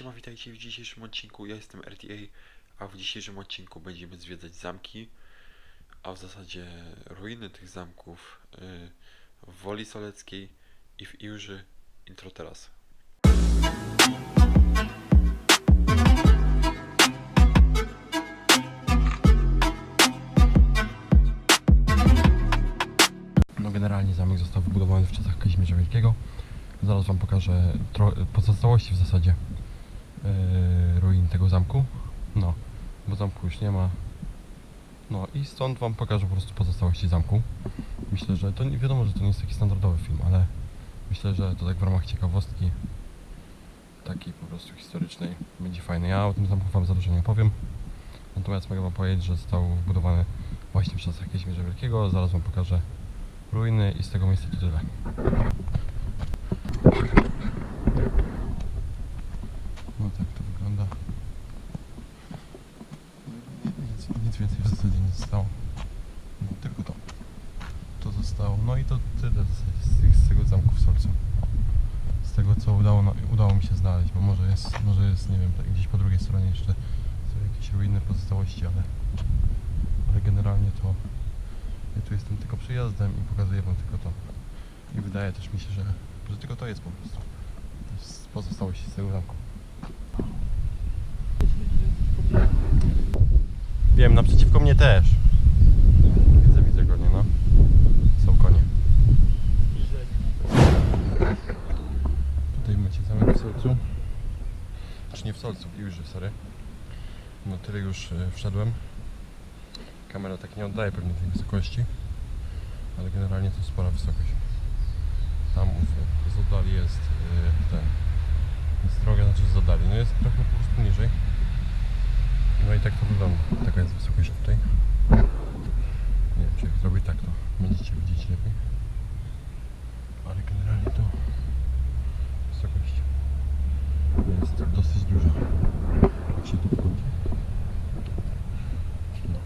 Siema, witajcie w dzisiejszym odcinku. Ja jestem RTA, a w dzisiejszym odcinku będziemy zwiedzać zamki, a w zasadzie ruiny tych zamków yy, w Woli Soleckiej i w Iłży. Intro teraz. No generalnie zamek został wybudowany w czasach Kazimierza Wielkiego. Zaraz wam pokażę pozostałości w zasadzie yy, ruin tego zamku. No, bo zamku już nie ma. No i stąd wam pokażę po prostu pozostałości zamku. Myślę, że to nie wiadomo, że to nie jest taki standardowy film, ale myślę, że to tak w ramach ciekawostki takiej po prostu historycznej będzie fajne. Ja o tym zamku wam za dużo nie opowiem. Natomiast mogę wam powiedzieć, że został wybudowany właśnie w czasach Kazimierza Wielkiego. Zaraz wam pokażę ruiny i z tego miejsca to tyle. No tak to wygląda. Nic, nic więcej w zasadzie nie zostało. No, tylko to. To zostało. No i to tyle w zasadzie z, tych, z tego zamku w Solcu. Z tego co udało, na- udało mi się znaleźć, bo może jest, może jest, nie wiem, tak gdzieś po drugiej stronie jeszcze są jakieś ruiny pozostałości, ale, ale generalnie to ja tu jestem tylko przyjazdem i pokazuję wam tylko to. I wydaje też mi się, że, że tylko to jest po prostu. Pozostałości z tego zamku. Wiem, naprzeciwko mnie też. Widzę, widzę konie, no. Są konie. Tutaj macie zamek w Solcu. Znaczy nie w Solcu, w Iłży, sorry. No tyle już e, wszedłem. Kamera tak nie oddaje pewnie tej wysokości, ale generalnie to spora wysokość. Tam z, oddali jest yy, ten. Jest droga, znaczy z oddali. No jest trochę po prostu niżej. No i tak to wygląda. Taka jest wysokość tutaj. Nie wiem, czy jak zrobić tak, to będziecie widzieć lepiej. Ale generalnie to wysokość jest dosyć duża. Jak się tu wchodzi. No.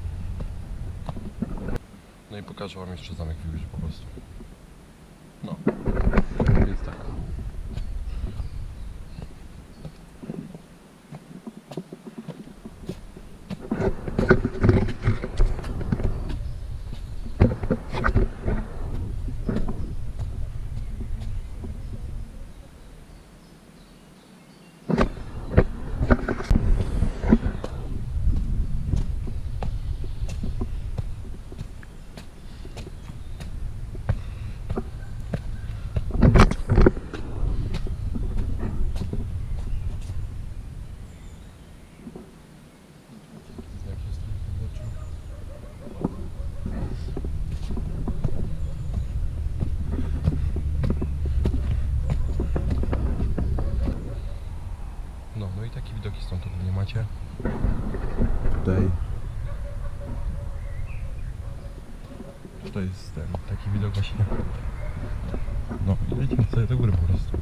No i pokażę wam jeszcze zamek w Wiłży po prostu. No. Więc tak. Znak jest tu zobaczył. No, no i takie widoki stąd ogólnie macie. Tutaj. Tutaj jest ten, taki widok właśnie. No i lecimy sobie do góry po prostu.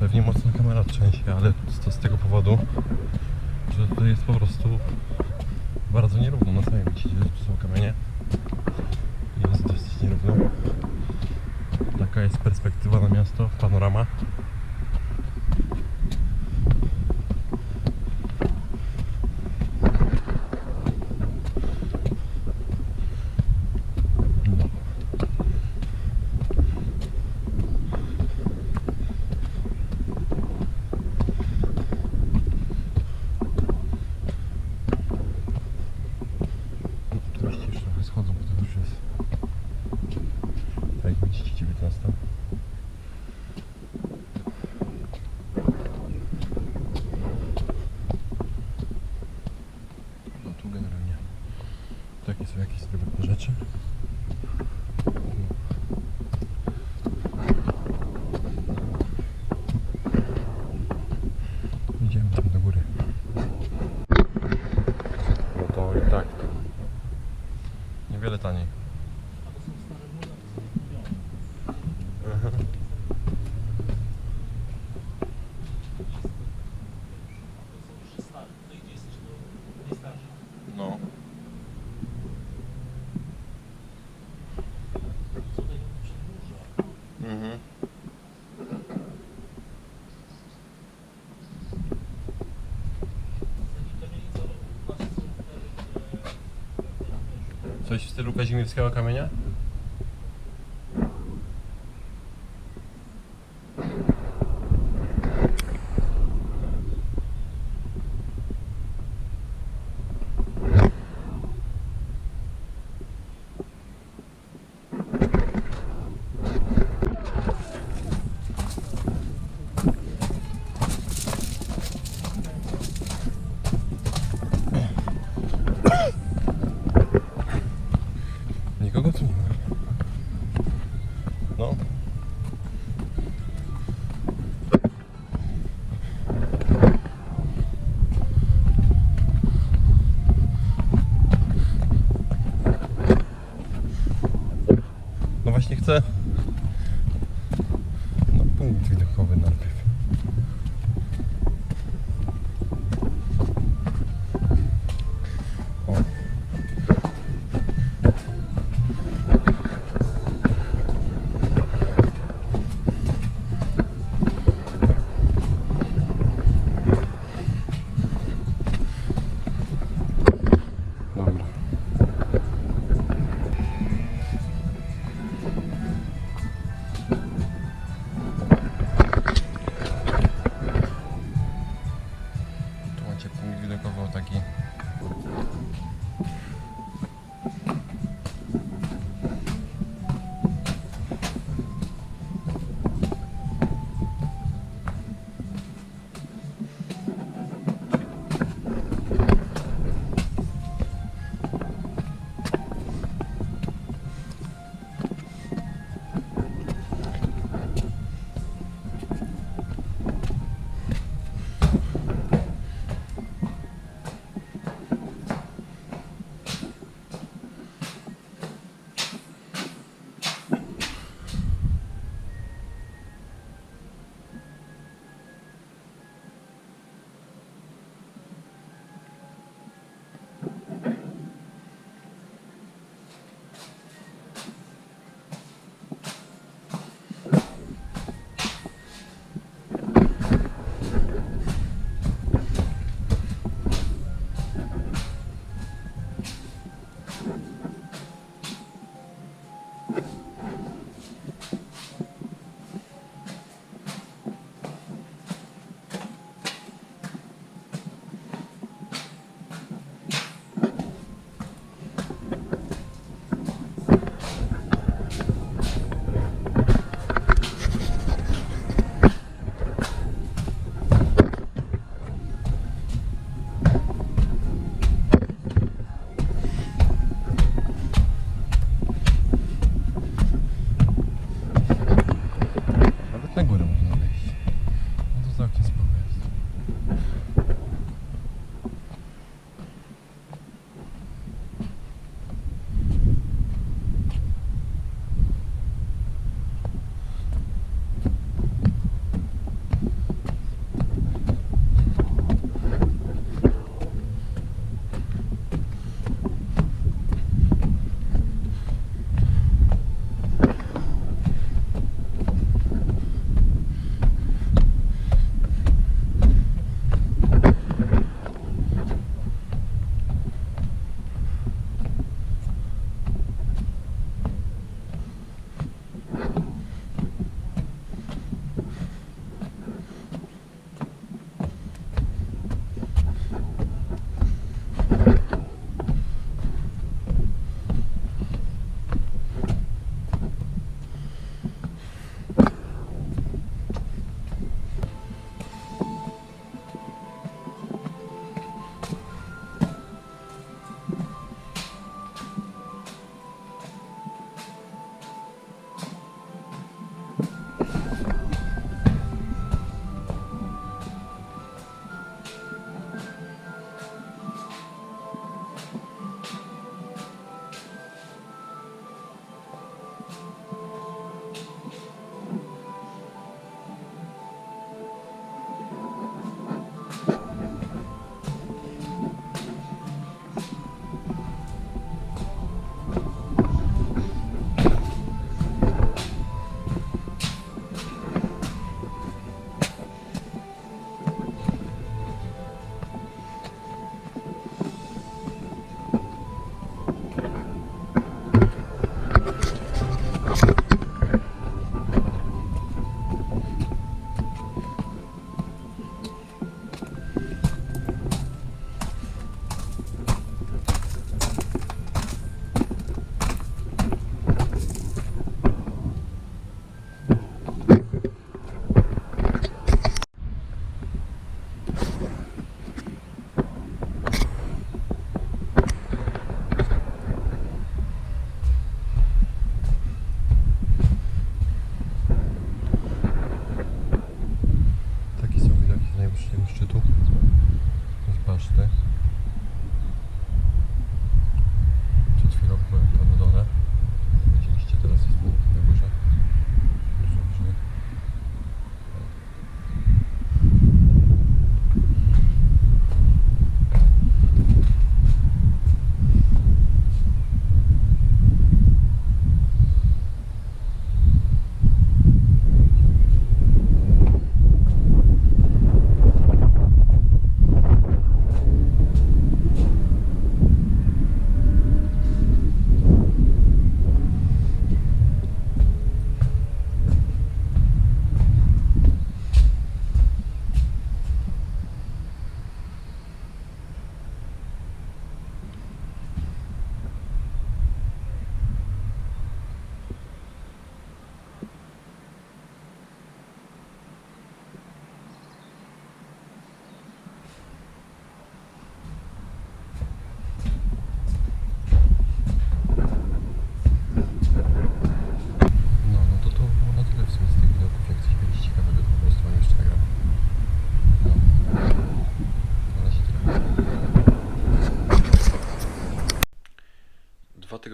Pewnie mocno kamera trzęsie, ale to z tego powodu, że tutaj jest po prostu bardzo nierówno. Na samym widzicie, że tu są kamienie. Jest dosyć nierówno. Taka jest perspektywa na miasto, panorama. tu generalnie. Takie są jakieś drobne rzeczy. Coś w stylu kazimierskiego kamienia? Punkt widokowy najpierw.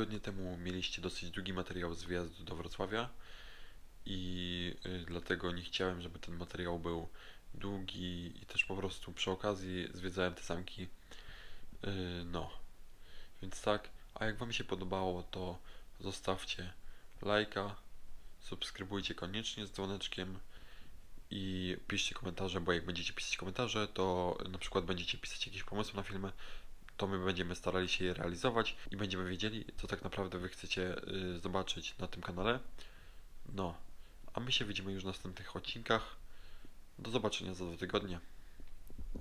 Tygodnie temu mieliście dosyć długi materiał z wyjazdu do Wrocławia i y, dlatego nie chciałem, żeby ten materiał był długi i też po prostu przy okazji zwiedzałem te zamki. Y, no, więc tak. A jak Wam się podobało, to zostawcie lajka, subskrybujcie koniecznie z dzwoneczkiem i piszcie komentarze, bo jak będziecie pisać komentarze, to na przykład będziecie pisać jakieś pomysły na filmy, to my będziemy starali się je realizować i będziemy wiedzieli, co tak naprawdę Wy chcecie y, zobaczyć na tym kanale. No, a my się widzimy już w następnych odcinkach. Do zobaczenia za dwa tygodnie.